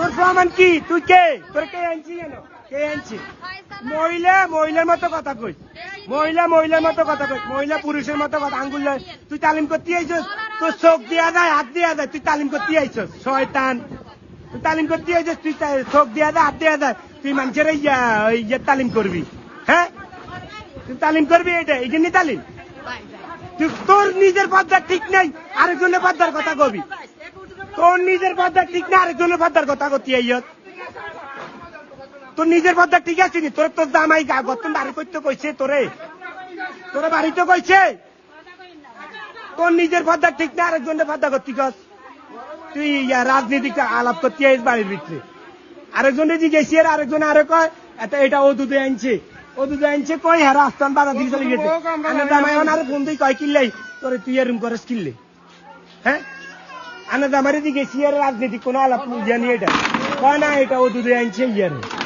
তোর প্রমাণ কি? তুই কে? তোর কে আনছি কেন কে আনছি মহিলা, মহিলার মতো কথা কই। মহিলা, মহিলার মতো কথা কই। মহিলা পুরুষের মতো কথা। আঙ্গুল। তুই তালিম করতে আইছস? তোর চোখ দিয়া যায়, হাত দিয়া যায়। তুই তালিম করতে আইছস? শয়তান। তুই তালিম করতে আইছস? তুই চোখ দিয়া যায়, হাত দিয়া যায়। তুই মানুষের ইয়া ইয়া তালিম করবি। হ্যাঁ? তুই তালিম করবি এটা এই তালিম? তোর নিজের পদ্মা ঠিক নাই, আরেকজনের পদ্মার কথা কবি। তোর নিজের পদ্মা ঠিক না আরেকজনের পদ্মার কথা করতে আইয়ত তোর নিজের পদ্মা ঠিক আছে নি? তোর তোর জামাই গতন বাড়ি করতে কইছে তোরে। তোরে বাড়িতে কইছে। তোর নিজের পদ্মা ঠিক না আরেকজনের পদ্মা করতে কস। তুই ইয়া রাজনীতিক আলাপ করতে আইস বাড়ির ভিতরে। আরেকজনে জিজ্ঞেসি আর আরেকজন আরে কয় এটা এটা ও দুধে আনছে ও দুধে আনছে কই হ্যাঁ রাস্তান বাধা দিয়ে চলে গেছে। জামাই আরে ফোন দিয়ে কয় কিনলেই তোরে তুই এরম করিস কিনলে হ্যাঁ? আনে দিকে আর রাজনীতি কোনো আলাপ জানি এটা কয় না, এটা ও দুধে আনছে ইয়ারে।